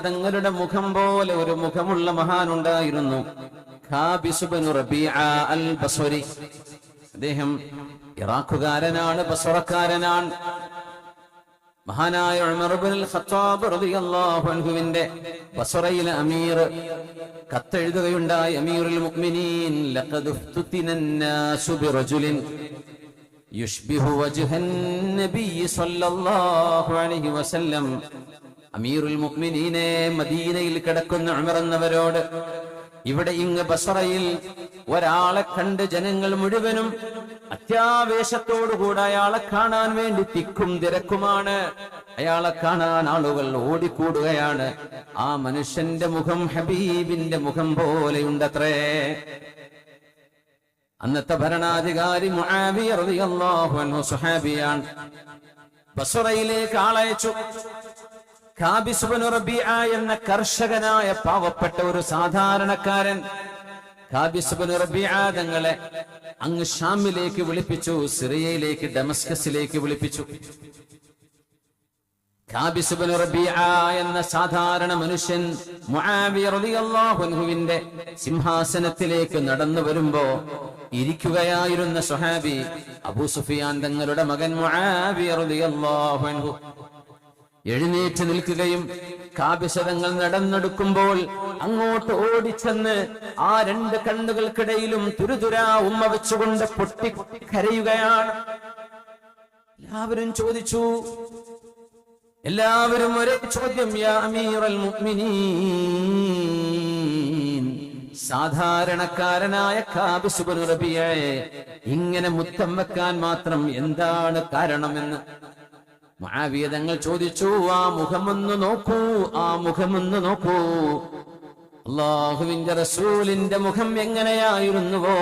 തങ്ങളുടെ മുഖം പോലെ ഒരു മുഖമുള്ള മഹാനുണ്ടായിരുന്നു. അദ്ദേഹം ഇറാഖുകാരനാണ് ബസറക്കാരനാണ് മഹാനായ ഖത്താബ് ബസറയിലെ അമീർ കത്തെഴുതുകയുണ്ടായി അമീറുൽ മുഅ്മിനീൻ يشبه وجه النبي صلى الله عليه وسلم അമീറുൽ മുഅ്മിനീനെ മദീനയിൽ കിടക്കുന്ന ഉമർ എന്നവരോട് ഇവിടെ ഇങ്ങ് ബസറയിൽ ഒരാളെ കണ്ട് ജനങ്ങൾ മുഴുവനും അത്യാവേശത്തോടുകൂടെ അയാളെ കാണാൻ വേണ്ടി തിക്കും തിരക്കുമാണ് അയാളെ കാണാൻ ആളുകൾ ഓടിക്കൂടുകയാണ് ആ മനുഷ്യന്റെ മുഖം ഹബീബിന്റെ മുഖം പോലെയുണ്ടത്രേ അന്നത്തെ ഭരണാധികാരി സുഹാബിയാണ് ബസുറയിലേക്ക് ആളയച്ചു. എന്ന കർഷകനായ പാവപ്പെട്ട ഒരു സാധാരണക്കാരൻ. തങ്ങളെ അങ്ങ് ഷാമിലേക്ക് വിളിപ്പിച്ചു സിറിയയിലേക്ക് ഡമസ്കസിലേക്ക് വിളിപ്പിച്ചു. എന്ന സാധാരണ മനുഷ്യൻ അൻഹുവിന്റെ സിംഹാസനത്തിലേക്ക് നടന്നു വരുമ്പോ ഇരിക്കുകയായിരുന്ന സുഹാബി അബൂ സുഫിയാൻ തങ്ങളുടെ മകൻ അൻഹു എഴുന്നേറ്റ് നിൽക്കുകയും കാബിശതങ്ങൾ നടന്നെടുക്കുമ്പോൾ അങ്ങോട്ട് ഓടിച്ചെന്ന് ആ രണ്ട് കണ്ണുകൾക്കിടയിലും തുരുതുരാ ഉമ്മ വെച്ചുകൊണ്ട് പൊട്ടി കരയുകയാണ് എല്ലാവരും ചോദിച്ചു എല്ലാവരും ഒരേ ചോദ്യം സാധാരണക്കാരനായ കാബിസുബനു റബിയെ ഇങ്ങനെ മുത്തം വെക്കാൻ മാത്രം എന്താണ് കാരണമെന്ന്? മഹാവീതങ്ങൾ തങ്ങൾ ചോദിച്ചു ആ മുഖമൊന്ന് നോക്കൂ ആ മുഖമൊന്ന് നോക്കൂ. അള്ളാഹുവിന്റെ റസൂലിന്റെ മുഖം എങ്ങനെയായിരുന്നുവോ?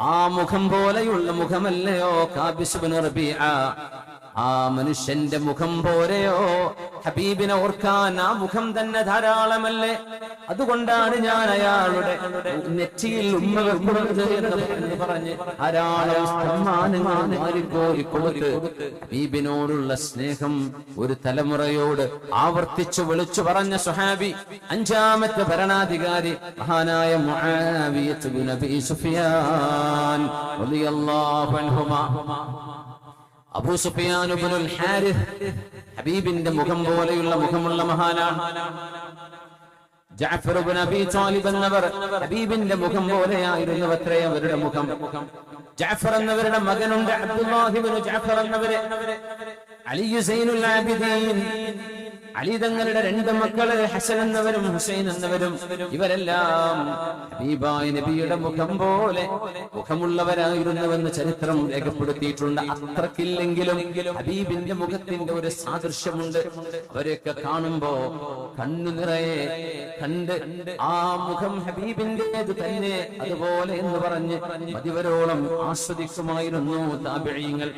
ആ മുഖം പോലെയുള്ള മുഖമല്ലയോ കാബിസുബിൻ റബിയ? ആ മനുഷ്യന്റെ മുഖം പോരെയോ ഹബീബിനെ ഓർക്കാൻ ആ മുഖം തന്നെ ധാരാളമല്ലേ? അതുകൊണ്ടാണ് ഞാൻ അയാളുടെ നെറ്റിയിൽ ഉമ്മ എന്ന് പറഞ്ഞ് ധാരാളം ഹബീബിനോടുള്ള സ്നേഹം ഒരു തലമുറയോട് ആവർത്തിച്ചു വിളിച്ചു പറഞ്ഞ സുഹാബി അഞ്ചാമത്തെ ഭരണാധികാരി മഹാനായ മുആവിയത്ത് ബിൻ സുഫിയാൻ റളിയല്ലാഹു അൻഹുമാ. അബൂ സുഫിയാൻ ഇബ്നുൽ ഹാരിസ് ഹബീബിന്റെ മുഖം പോലെയുള്ള മുഖമുള്ള മഹാനാണ്. ജാഫർ ഇബ്നു താലിബ് എന്നവർ ഹബീബിന്റെ മുഖം പോലെയായിരുന്നു അത്രേ അവരുടെ മുഖം. ജഅഫർ എന്നവരുടെ മകനുണ്ട് അബ്ദുല്ലാഹിബ്നു ജാഫർ എന്നവരെ. അലി സൈനുൽ ആബിദീൻ. അലി തങ്ങളുടെ രണ്ട് മക്കൾ ഹസൻ എന്നവരും ഹുസൈൻ എന്നവരും ഇവരെല്ലാം ഹബീബായ നബിയുടെ മുഖം പോലെ മുഖമുള്ളവരായിരുന്നുവെന്ന് ചരിത്രം രേഖപ്പെടുത്തിയിട്ടുണ്ട്. അത്രക്കില്ലെങ്കിലും ഹബീബിന്റെ മുഖത്തിന്റെ ഒരു സാദൃശ്യമുണ്ട്. അവരെയൊക്കെ കാണുമ്പോ കണ്ണു നിറയെ കണ്ട് ആ മുഖം ഹബീബിന്റേത് തന്നെ അതുപോലെ എന്ന് പറഞ്ഞ് മതിവരോളം ആസ്വദിക്കുമായിരുന്നു താപിഴയങ്ങൾ